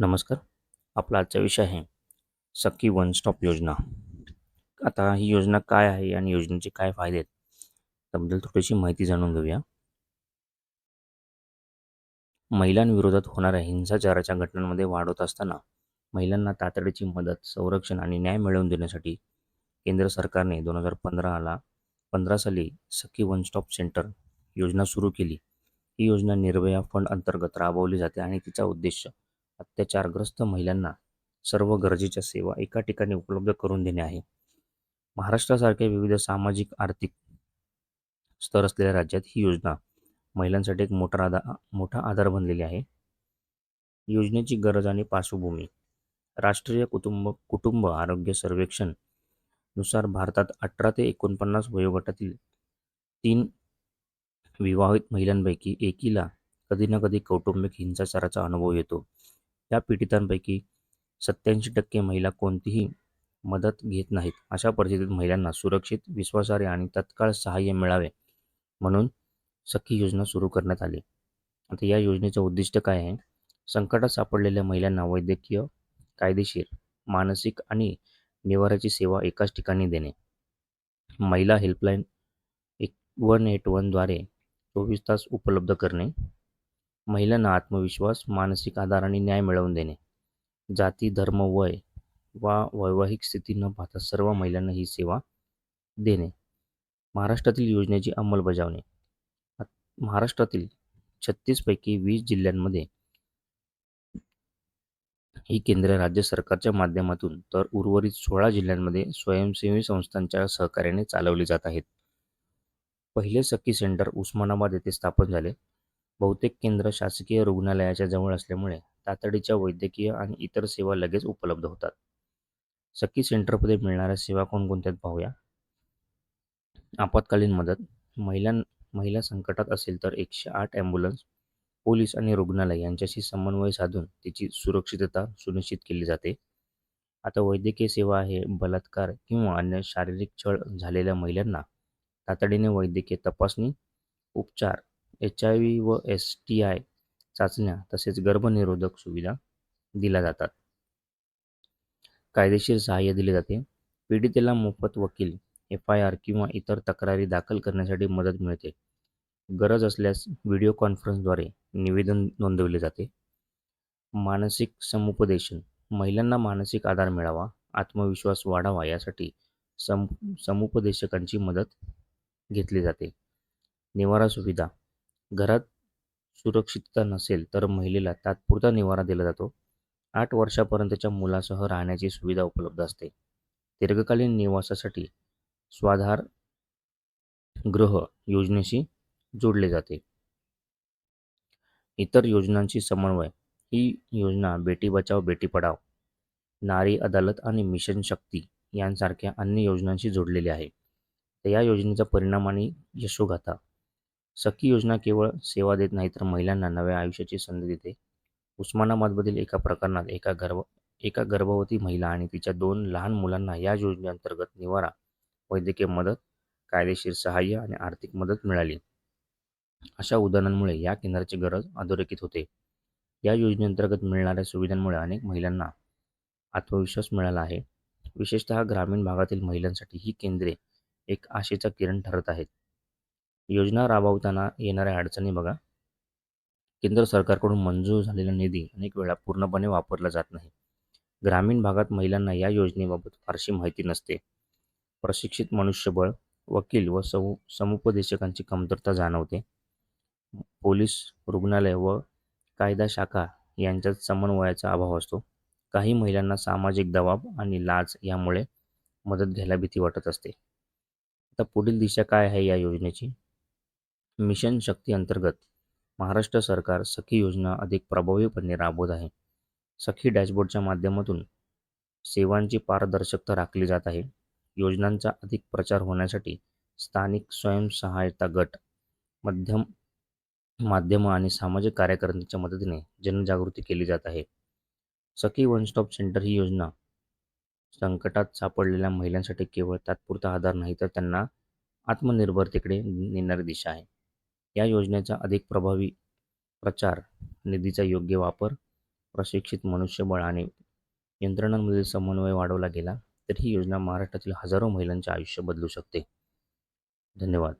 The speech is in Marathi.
नमस्कार. आपला आजचा विषय आहे सखी वन स्टॉप योजना. आता ही योजना काय आहे आणि योजनेचे काय फायदे आहेत? त्याबद्दल थोडीशी माहिती जाणून घेऊया. महिलांविरोधात होणाऱ्या हिंसाचाराच्या घटनांमध्ये वाढ होत असताना महिलांना तातडीची मदत संरक्षण आणि न्याय मिळवून देण्यासाठी केंद्र सरकारने दोन हजार पंधराला पंधरा साली सखी वन स्टॉप सेंटर योजना सुरू केली. ही योजना निर्भया फंड अंतर्गत राबवली जाते आणि तिचा उद्देश अत्याचारग्रस्त महिलांना सर्व गरजेच्या सेवा एका ठिकाणी उपलब्ध करून देणे आहे. महाराष्ट्रासारख्या विविध सामाजिक आर्थिक स्तर असलेल्या राज्यात ही योजना महिलांसाठी एक मोठा आधार मोठा आधार बनलेली आहे. योजनेची गरज आणि पार्श्वभूमी. राष्ट्रीय कुटुंब कुटुंब आरोग्य सर्वेक्षणनुसार भारतात अठरा ते एकोणपन्नास वयोगटातील तीन विवाहित महिलांपैकी एकीला कधी ना कधी कौटुंबिक हिंसाचाराचा अनुभव येतो. या पीडितांपैकी सत्याऐंशी टक्के महिला कोणतीही मदत घेत नाहीत. अशा परिस्थितीत महिलांना सुरक्षित विश्वासार्ह आणि तत्काळ सहाय्य मिळावे म्हणून सखी योजना सुरू करण्यात आली. आता या योजनेचं उद्दिष्ट काय आहे? संकटात सापडलेल्या महिलांना वैद्यकीय कायदेशीर मानसिक आणि निवाराची सेवा एकाच ठिकाणी देणे. महिला हेल्पलाईन एक वन एट वनद्वारे चोवीस तास उपलब्ध करणे. महिलांना आत्मविश्वास मानसिक आधार आणि न्याय मिळवून देणे. जाती धर्म वय वा वैवाहिक स्थिती न पाहता सर्व महिलांना ही सेवा देणे. महाराष्ट्रातील योजनेची अंमलबजावणी. महाराष्ट्रातील छत्तीसपैकी वीस जिल्ह्यांमध्ये ही केंद्र राज्य सरकारच्या माध्यमातून तर उर्वरित सोळा जिल्ह्यांमध्ये स्वयंसेवी संस्थांच्या सहकार्याने चालवली जात आहेत. पहिले सखी सेंटर उस्मानाबाद येथे स्थापन झाले. बहुतेक केंद्र शासकीय रुग्णालयाच्या जवळ असल्यामुळे तातडीच्या वैद्यकीय आणि इतर सेवा लगेच उपलब्ध होतात. सखी सेंटरमध्ये मिळणाऱ्या सेवा कोणकोणत्यात पाहूया? आपत्कालीन मदत महिलां महिला संकटात असेल तर एकशे आठ ॲम्ब्युलन्स पोलीस आणि रुग्णालय यांच्याशी समन्वय साधून तिची सुरक्षितता सुनिश्चित केली जाते. आता वैद्यकीय सेवा आहे बलात्कार किंवा अन्य शारीरिक छळ झालेल्या महिलांना तातडीने वैद्यकीय तपासणी उपचार एच आय व्ही व एस टी आय चाचण्या तसेच गर्भनिरोधक सुविधा दिल्या जातात. कायदेशीर सहाय्य दिले जाते. पीडितेला मोफत वकील एफ आय आर किंवा इतर तक्रारी दाखल करण्यासाठी मदत मिळते. गरज असल्यास व्हिडिओ कॉन्फरन्सद्वारे निवेदन नोंदवले जाते. मानसिक समुपदेशन महिलांना मानसिक आधार मिळावा आत्मविश्वास वाढावा यासाठी सम समुपदेशकांची मदत घेतली जाते. निवारा सुविधा घरात सुरक्षितता नसेल तर महिलेला तात्पुरता निवारा दिला जातो. आठ वर्षापर्यंतच्या मुलासह राहण्याची सुविधा उपलब्ध असते. दीर्घकालीन निवासासाठी स्वाधार गृह योजनेशी जोडले जाते. इतर योजनांशी समन्वय. ही योजना बेटी बचाव बेटी पढाव नारी अदालत आणि मिशन शक्ती यांसारख्या अन्य योजनांशी जोडलेली आहे. तर या योजनेचा परिणाम आणि यशोगाथा सखी योजना केवळ सेवा देत नाही तर महिलांना नव्या आयुष्याची संधी देते. उस्मानाबादमधील एका प्रकरणात एका गर्भ एका गर्भवती महिला आणि तिच्या दोन लहान मुलांना या योजनेअंतर्गत निवारा वैद्यकीय मदत कायदेशीर सहाय्य आणि आर्थिक मदत मिळाली. अशा उदाहरणांमुळे या केंद्राची गरज अधोरेखित होते. या योजनेअंतर्गत मिळणाऱ्या सुविधांमुळे अनेक महिलांना आत्मविश्वास मिळाला आहे. विशेषतः ग्रामीण भागातील महिलांसाठी ही केंद्रे एक आशेचा किरण ठरत आहेत. योजना राबवताना येणाऱ्या अडचणी बघा. केंद्र सरकारकडून मंजूर झालेला निधी अनेक वेळा पूर्णपणे वापरला जात नाही. ग्रामीण भागात महिलांना या योजनेबाबत फारशी माहिती नसते. प्रशिक्षित मनुष्यबळ वकील व समु समुपदेशकांची कमतरता जाणवते. पोलीस रुग्णालय व कायदा शाखा यांच्यात समन्वयाचा अभाव असतो. काही महिलांना सामाजिक दबाव आणि लाज यामुळे मदत घ्यायला भीती वाटत असते. आता पुढील दिशा काय आहे या योजनेची? मिशन शक्ती अंतर्गत महाराष्ट्र सरकार सखी योजना अधिक प्रभावीपणे राबवत आहे. सखी डॅशबोर्डच्या माध्यमातून सेवांची पारदर्शकता राखली जात आहे. योजनांचा अधिक प्रचार होण्यासाठी स्थानिक स्वयंसहायता गट मध्यम माध्यमं आणि सामाजिक कार्यकर्त्यांच्या मदतीने जनजागृती केली जात आहे. सखी वन स्टॉप सेंटर ही योजना संकटात सापडलेल्या महिलांसाठी केवळ तात्पुरता आधार नाही तर त्यांना आत्मनिर्भरतेकडे नेणारी दिशा आहे. या योजनेचा अधिक प्रभावी प्रचार निधीचा योग्य वापर प्रशिक्षित मनुष्यबळ आणि यंत्रणांमधील समन्वय वाढवला गेला तर ही योजना महाराष्ट्रातील हजारो महिलांचे आयुष्य बदलू शकते. धन्यवाद.